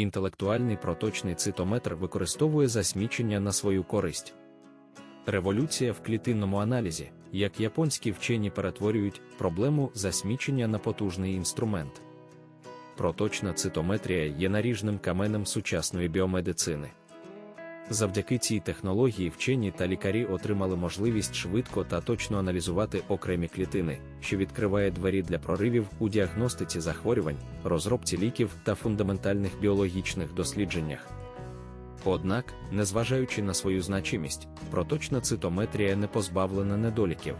інтелектуальний проточний цитометр використовує засмічення на свою користь. Революція в клітинному аналізі, як японські вчені перетворюють проблему засмічення на потужний інструмент. Проточна цитометрія є наріжним каменем сучасної біомедицини. Завдяки цій технології вчені та лікарі отримали можливість швидко та точно аналізувати окремі клітини, що відкриває двері для проривів у діагностиці захворювань, розробці ліків та фундаментальних біологічних дослідженнях. Однак, незважаючи на свою значимість, проточна цитометрія не позбавлена недоліків.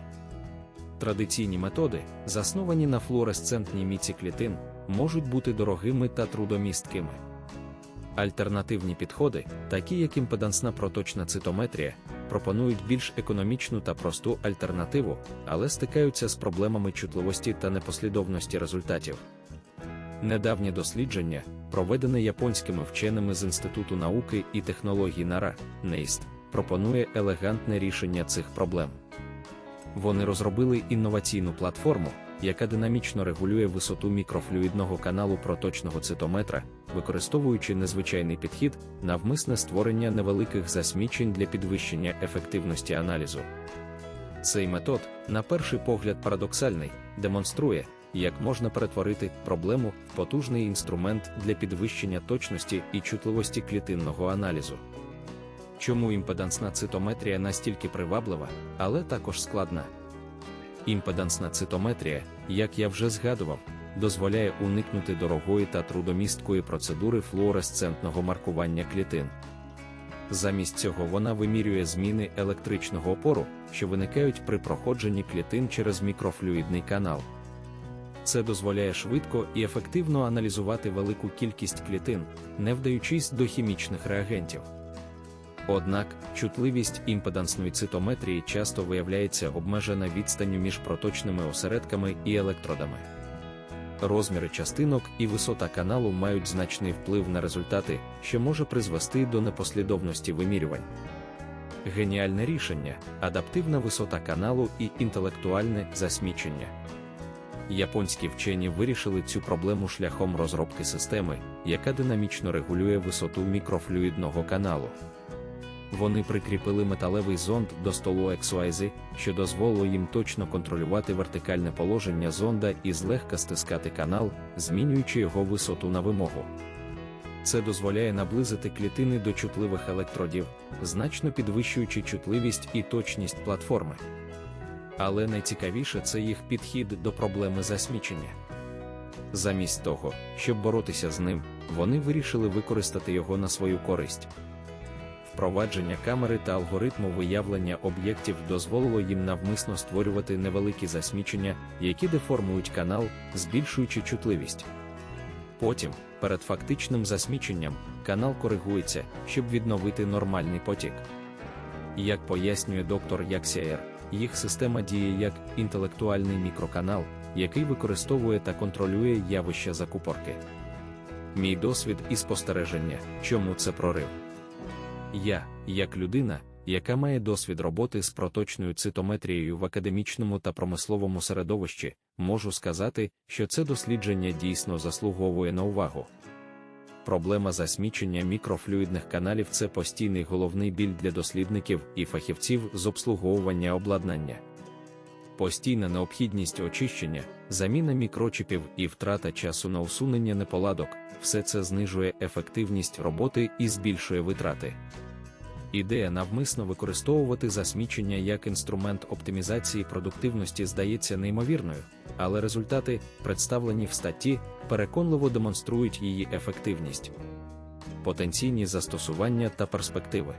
Традиційні методи, засновані на флуоресцентній міці клітин, можуть бути дорогими та трудомісткими. Альтернативні підходи, такі як імпедансна проточна цитометрія, пропонують більш економічну та просту альтернативу, але стикаються з проблемами чутливості та непослідовності результатів. Недавнє дослідження, проведене японськими вченими з Інституту науки і технологій НАРА, NIST, пропонує елегантне рішення цих проблем. Вони розробили інноваційну платформу, яка динамічно регулює висоту мікрофлюїдного каналу проточного цитометра, використовуючи незвичайний підхід, навмисне створення невеликих засмічень для підвищення ефективності аналізу. Цей метод, на перший погляд парадоксальний, демонструє, як можна перетворити проблему в потужний інструмент для підвищення точності і чутливості клітинного аналізу. Чому імпедансна цитометрія настільки приваблива, але також складна? Імпедансна цитометрія, як я вже згадував, дозволяє уникнути дорогої та трудомісткої процедури флуоресцентного маркування клітин. Замість цього вона вимірює зміни електричного опору, що виникають при проходженні клітин через мікрофлюїдний канал. Це дозволяє швидко і ефективно аналізувати велику кількість клітин, не вдаючись до хімічних реагентів. Однак, чутливість імпедансної цитометрії часто виявляється обмежена відстанню між проточними осередками і електродами. Розміри частинок і висота каналу мають значний вплив на результати, що може призвести до непослідовності вимірювань. Геніальне рішення, адаптивна висота каналу і інтелектуальне засмічення. Японські вчені вирішили цю проблему шляхом розробки системи, яка динамічно регулює висоту мікрофлюїдного каналу. Вони прикріпили металевий зонд до столу XYZ, що дозволило їм точно контролювати вертикальне положення зонда і злегка стискати канал, змінюючи його висоту на вимогу. Це дозволяє наблизити клітини до чутливих електродів, значно підвищуючи чутливість і точність платформи. Але найцікавіше це їх підхід до проблеми засмічення. Замість того, щоб боротися з ним, вони вирішили використати його на свою користь. Впровадження камери та алгоритму виявлення об'єктів дозволило їм навмисно створювати невеликі засмічення, які деформують канал, збільшуючи чутливість. Потім, перед фактичним засміченням, канал коригується, щоб відновити нормальний потік. Як пояснює доктор Яксяєр, їх система діє як інтелектуальний мікроканал, який використовує та контролює явища закупорки. Мій досвід і спостереження, чому це прорив. Я, як людина, яка має досвід роботи з проточною цитометрією в академічному та промисловому середовищі, можу сказати, що це дослідження дійсно заслуговує на увагу. Проблема засмічення мікрофлюїдних каналів це постійний головний біль для дослідників і фахівців з обслуговування обладнання. Постійна необхідність очищення, заміна мікрочіпів і втрата часу на усунення неполадок все це знижує ефективність роботи і збільшує витрати. Ідея навмисно використовувати засмічення як інструмент оптимізації продуктивності здається неймовірною, але результати, представлені в статті, переконливо демонструють її ефективність, потенційні застосування та перспективи.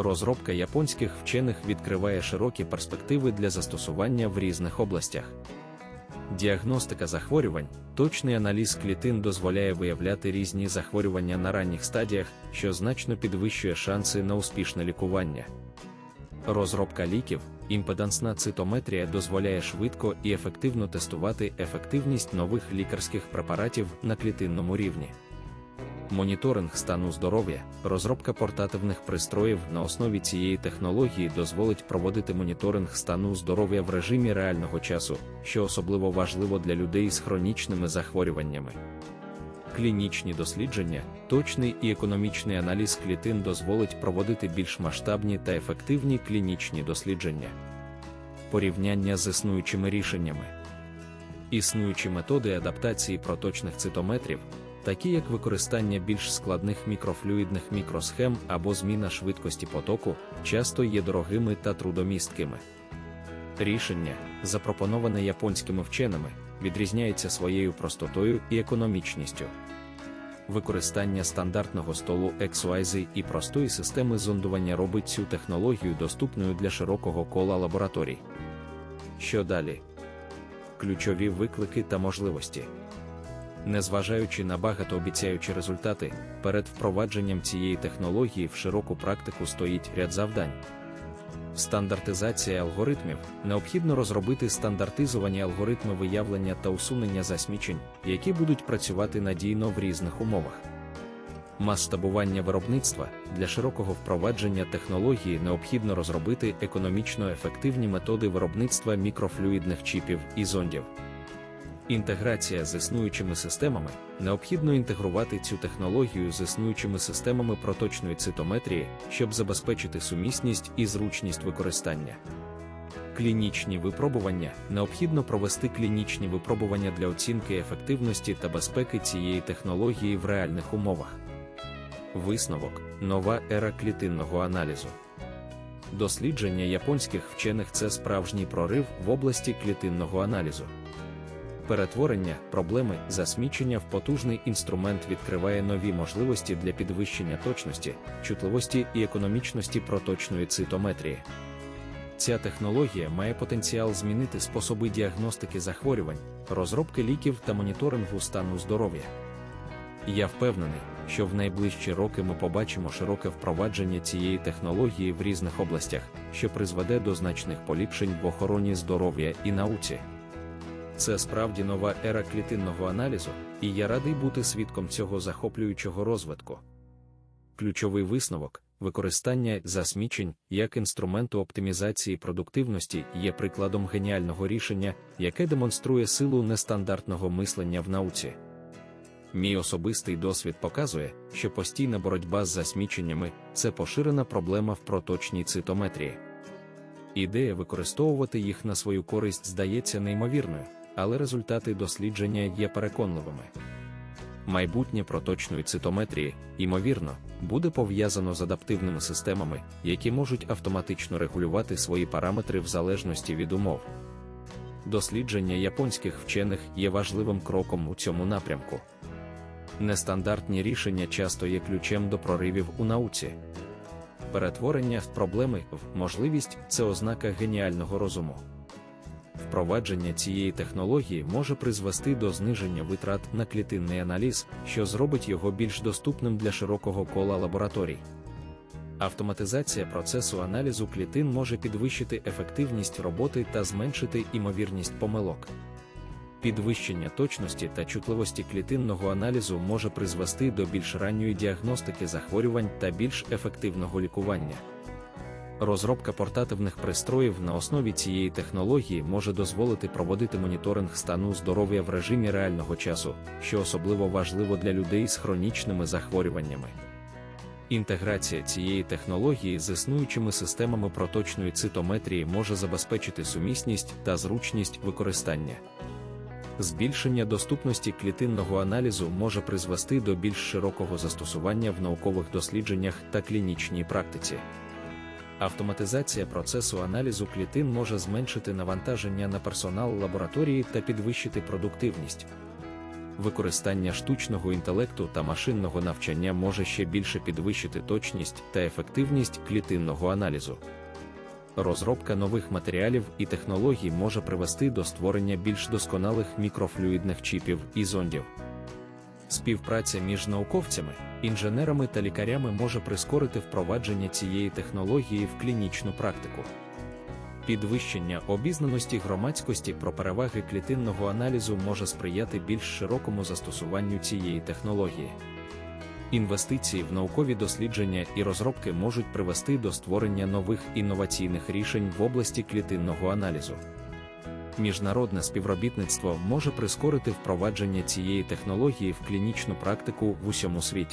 Розробка японських вчених відкриває широкі перспективи для застосування в різних областях. Діагностика захворювань, точний аналіз клітин дозволяє виявляти різні захворювання на ранніх стадіях, що значно підвищує шанси на успішне лікування. Розробка ліків, імпедансна цитометрія дозволяє швидко і ефективно тестувати ефективність нових лікарських препаратів на клітинному рівні. Моніторинг стану здоров'я, розробка портативних пристроїв на основі цієї технології дозволить проводити моніторинг стану здоров'я в режимі реального часу, що особливо важливо для людей з хронічними захворюваннями. Клінічні дослідження, точний і економічний аналіз клітин дозволить проводити більш масштабні та ефективні клінічні дослідження. Порівняння з існуючими рішеннями. Існуючі методи адаптації проточних цитометрів, такі як використання більш складних мікрофлюїдних мікросхем або зміна швидкості потоку, часто є дорогими та трудомісткими. Рішення, запропоноване японськими вченими, відрізняється своєю простотою і економічністю. Використання стандартного столу XYZ і простої системи зондування робить цю технологію доступною для широкого кола лабораторій. Що далі? Ключові виклики та можливості. Незважаючи на багатообіцяючі результати, перед впровадженням цієї технології в широку практику стоїть ряд завдань. Стандартизація алгоритмів необхідно розробити стандартизовані алгоритми виявлення та усунення засмічень, які будуть працювати надійно в різних умовах. Масштабування виробництва для широкого впровадження технології необхідно розробити економічно ефективні методи виробництва мікрофлюїдних чіпів і зондів. Інтеграція з існуючими системами необхідно інтегрувати цю технологію з існуючими системами проточної цитометрії, щоб забезпечити сумісність і зручність використання. Клінічні випробування необхідно провести клінічні випробування для оцінки ефективності та безпеки цієї технології в реальних умовах. Висновок нова ера клітинного аналізу. Дослідження японських вчених це справжній прорив в області клітинного аналізу. Перетворення проблеми засмічення в потужний інструмент відкриває нові можливості для підвищення точності, чутливості і економічності проточної цитометрії. Ця технологія має потенціал змінити способи діагностики захворювань, розробки ліків та моніторингу стану здоров'я. Я впевнений, що в найближчі роки ми побачимо широке впровадження цієї технології в різних областях, що призведе до значних поліпшень в охороні здоров'я і науці. Це справді нова ера клітинного аналізу, і я радий бути свідком цього захоплюючого розвитку. Ключовий висновок використання засмічень як інструменту оптимізації продуктивності є прикладом геніального рішення, яке демонструє силу нестандартного мислення в науці. Мій особистий досвід показує, що постійна боротьба з засміченнями це поширена проблема в проточній цитометрії. Ідея використовувати їх на свою користь здається неймовірною але результати дослідження є переконливими. Майбутнє проточної цитометрії, ймовірно, буде пов'язано з адаптивними системами, які можуть автоматично регулювати свої параметри в залежності від умов. Дослідження японських вчених є важливим кроком у цьому напрямку. Нестандартні рішення часто є ключем до проривів у науці. Перетворення проблеми в можливість це ознака геніального розуму. Впровадження цієї технології може призвести до зниження витрат на клітинний аналіз, що зробить його більш доступним для широкого кола лабораторій. Автоматизація процесу аналізу клітин може підвищити ефективність роботи та зменшити імовірність помилок. Підвищення точності та чутливості клітинного аналізу може призвести до більш ранньої діагностики захворювань та більш ефективного лікування. Розробка портативних пристроїв на основі цієї технології може дозволити проводити моніторинг стану здоров'я в режимі реального часу, що особливо важливо для людей з хронічними захворюваннями. Інтеграція цієї технології з існуючими системами проточної цитометрії може забезпечити сумісність та зручність використання. Збільшення доступності клітинного аналізу може призвести до більш широкого застосування в наукових дослідженнях та клінічній практиці. Автоматизація процесу аналізу клітин може зменшити навантаження на персонал лабораторії та підвищити продуктивність. Використання штучного інтелекту та машинного навчання може ще більше підвищити точність та ефективність клітинного аналізу. Розробка нових матеріалів і технологій може привести до створення більш досконалих мікрофлюїдних чіпів і зондів. Співпраця між науковцями, інженерами та лікарями може прискорити впровадження цієї технології в клінічну практику. Підвищення обізнаності громадськості про переваги клітинного аналізу може сприяти більш широкому застосуванню цієї технології. Інвестиції в наукові дослідження і розробки можуть привести до створення нових інноваційних рішень в області клітинного аналізу. Міжнародне співробітництво може прискорити впровадження цієї технології в клінічну практику в усьому світі.